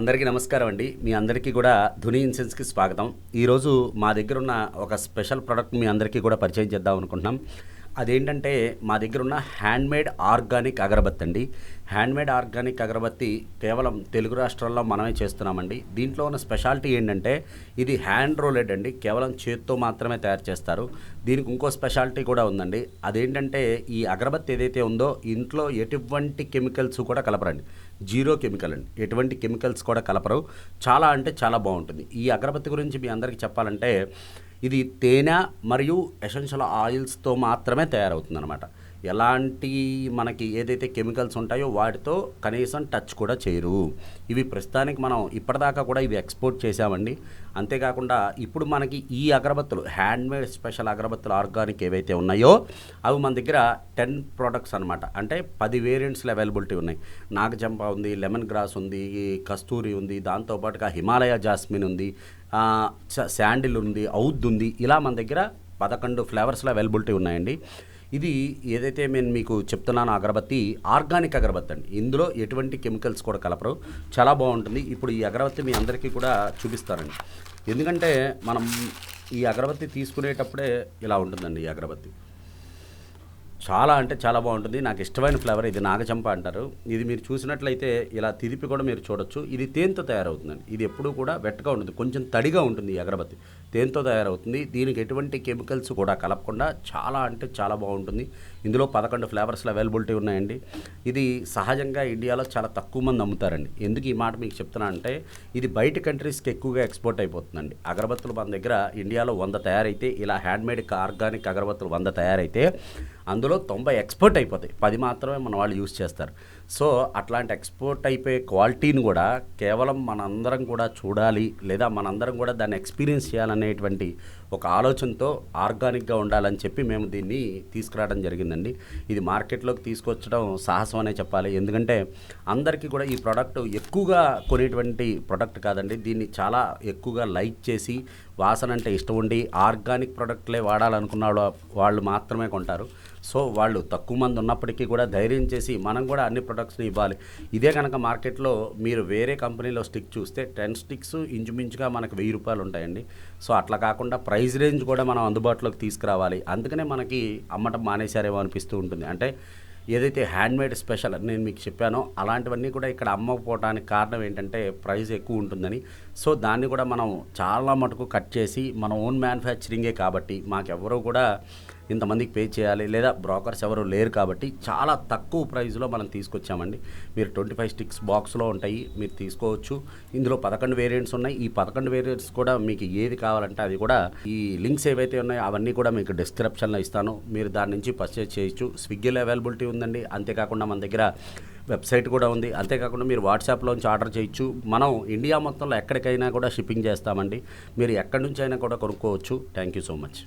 అందరికీ నమస్కారం అండి. మీ అందరికీ కూడా ధుని ఇన్సెన్స్కి స్వాగతం. ఈరోజు మా దగ్గర ఉన్న ఒక స్పెషల్ ప్రోడక్ట్ మీ అందరికీ కూడా పరిచయం చేద్దాం అనుకుంటున్నాం. అదేంటంటే మా దగ్గర ఉన్న హ్యాండ్మేడ్ ఆర్గానిక్ అగరబత్తి అండి. హ్యాండ్మేడ్ ఆర్గానిక్ అగరబత్తి కేవలం తెలుగు రాష్ట్రాల్లో మనమే చేస్తున్నామండి. దీంట్లో ఉన్న స్పెషాలిటీ ఏంటంటే ఇది హ్యాండ్ రోలెడ్ అండి. కేవలం చేత్తో మాత్రమే తయారు చేస్తారు. దీనికి ఇంకో స్పెషాలిటీ కూడా ఉందండి. అదేంటంటే ఈ అగరబత్తి ఏదైతే ఉందో ఇంట్లో ఎటువంటి కెమికల్స్ కూడా కలపరండి. జీరో కెమికల్ అండి. ఎటువంటి కెమికల్స్ కూడా కలపరు. చాలా అంటే చాలా బాగుంటుంది. ఈ అగరబత్తి గురించి మీ అందరికీ చెప్పాలంటే ఇది తేనె మరియు ఎసెన్షియల్ ఆయిల్స్తో మాత్రమే తయారవుతుంది ఎలాంటి మనకి ఏదైతే కెమికల్స్ ఉంటాయో వాటితో కనీసం టచ్ కూడా చేయరు. ఇవి ప్రస్తుతానికి మనం ఇప్పటిదాకా కూడా ఇవి ఎక్స్పోర్ట్ చేసామండి అంతేకాకుండా ఇప్పుడు మనకి ఈ అగరబత్తులు హ్యాండ్మేడ్ స్పెషల్ అగరబత్తులు ఆర్గానిక్ ఏవైతే ఉన్నాయో అవి మన దగ్గర టెన్ ప్రోడక్ట్స్ అనమాట అంటే పది వేరియంట్స్లో అవైలబిలిటీ ఉన్నాయి. నాగచంప ఉంది లెమన్ గ్రాస్ ఉంది కస్తూరి ఉంది దాంతోపాటుగా హిమాలయ జాస్మిన్ ఉంది శాండిల్ ఉంది ఔద్ ఉంది. ఇలా మన దగ్గర పదకొండు ఫ్లేవర్స్లో అవైలబిలిటీ ఉన్నాయండి. ఇది ఏదైతే నేను మీకు చెప్తున్నానో అగరబత్తి ఆర్గానిక్ అగరబత్తి అండి. ఇందులో ఎటువంటి కెమికల్స్ కూడా కలపరు. చాలా బాగుంటుంది. ఇప్పుడు ఈ అగరబత్తి మీ అందరికీ కూడా చూపిస్తారండి ఎందుకంటే మనం ఈ అగరబత్తి తీసుకునేటప్పుడే ఇలా ఉంటుందండి ఈ అగరబత్తి. చాలా అంటే చాలా బాగుంటుంది. నాకు ఇష్టమైన ఫ్లేవర్ ఇది నాగచంప అంటారు. ఇది మీరు చూసినట్లయితే ఇలా తిరిపి కూడా మీరు చూడొచ్చు. ఇది తేనెతో తయారవుతుందండి. ఇది ఎప్పుడూ కూడా వెట్టగా ఉంటుంది. కొంచెం తడిగా ఉంటుంది ఈ అగరబత్తి. తేనెతో తయారవుతుంది. దీనికి ఎటువంటి కెమికల్స్ కూడా కలపకుండా చాలా అంటే చాలా బాగుంటుంది. ఇందులో పదకొండు ఫ్లేవర్స్లో అవైలబిలిటీ ఉన్నాయండి. ఇది సహజంగా ఇండియాలో చాలా తక్కువ మంది అమ్ముతారండి. ఎందుకు ఈ మాట మీకు చెప్తున్నా అంటే ఇది బయట కంట్రీస్కి ఎక్కువగా ఎక్స్పోర్ట్ అయిపోతుందండి. అగరబత్తులు మన దగ్గర ఇండియాలో వంద తయారైతే ఇలా హ్యాండ్మేడ్ ఆర్గానిక్ అగరబత్తులు వంద తయారైతే అందులో తొంభై ఎక్స్పోర్ట్ అయిపోతాయి. పది మాత్రమే మన వాళ్ళు యూజ్ చేస్తారు. సో అట్లాంటి ఎక్స్పోర్ట్ అయిపోయే క్వాలిటీని కూడా కేవలం మనందరం కూడా చూడాలి లేదా మనందరం కూడా దాన్ని ఎక్స్పీరియన్స్ చేయాలనేటువంటి ఒక ఆలోచనతో ఆర్గానిక్గా ఉండాలని చెప్పి మేము దీన్ని తీసుకురావడం జరిగిందండి. ఇది మార్కెట్లోకి తీసుకొచ్చడం సాహసం అనే చెప్పాలి. ఎందుకంటే అందరికీ కూడా ఈ ప్రోడక్ట్ ఎక్కువగా కొనేటువంటి ప్రోడక్ట్ కాదండి. దీన్ని చాలా ఎక్కువగా లైక్ చేసి వాసన అంటే ఇష్టం ఉండి ఆర్గానిక్ ప్రోడక్ట్లే వాడాలనుకున్న వాళ్ళు మాత్రమే కొంటారు. సో వాళ్ళు తక్కువ మంది ఉన్నప్పటికీ కూడా ధైర్యం చేసి మనం కూడా అన్ని ప్రొడక్ట్స్ని ఇవ్వాలి. ఇదే కనుక మార్కెట్లో మీరు వేరే కంపెనీలో స్టిక్ చూస్తే టెన్ స్టిక్స్ ఇంచుమించుగా మనకు వెయ్యి రూపాయలు ఉంటాయండి. సో అట్లా కాకుండా ప్రైస్ రేంజ్ కూడా మనం అందుబాటులోకి తీసుకురావాలి. అందుకనే మనకి అమ్మటం మానేశారేమో అనిపిస్తూ ఉంటుంది. అంటే ఏదైతే హ్యాండ్మేడ్ స్పెషల్ అని నేను మీకు చెప్పానో అలాంటివన్నీ కూడా ఇక్కడ అమ్మకపోవడానికి కారణం ఏంటంటే ప్రైస్ ఎక్కువ ఉంటుందని. సో దాన్ని కూడా మనం చాలా మటుకు కట్ చేసి మన ఓన్ మ్యానుఫ్యాక్చరింగే కాబట్టి మాకెవరూ కూడా ఇంతమందికి పే చేయాలి లేదా బ్రోకర్స్ ఎవరు లేరు కాబట్టి చాలా తక్కువ ప్రైస్లో మనం తీసుకొచ్చామండి. మీరు ట్వంటీ ఫైవ్ స్టిక్స్ బాక్స్లో ఉంటాయి మీరు తీసుకోవచ్చు. ఇందులో పదకొండు వేరియంట్స్ ఉన్నాయి. ఈ పదకొండు వేరియంట్స్ కూడా మీకు ఏది కావాలంటే అది కూడా ఈ లింక్స్ ఏవైతే ఉన్నాయో అవన్నీ కూడా మీకు డిస్క్రిప్షన్లో ఇస్తాను. మీరు దాని నుంచి పర్చేజ్ చేయొచ్చు. స్విగ్గీలో అవైలబిలిటీ ఉందండి. అంతేకాకుండా మన దగ్గర వెబ్సైట్ కూడా ఉంది. అంతేకాకుండా మీరు వాట్సాప్లోంచి ఆర్డర్ చేయొచ్చు. మనం ఇండియా మొత్తంలో ఎక్కడికైనా కూడా షిప్పింగ్ చేస్తామండి. మీరు ఎక్కడి నుంచి అయినా కూడా కొనుక్కోవచ్చు. Thank you so much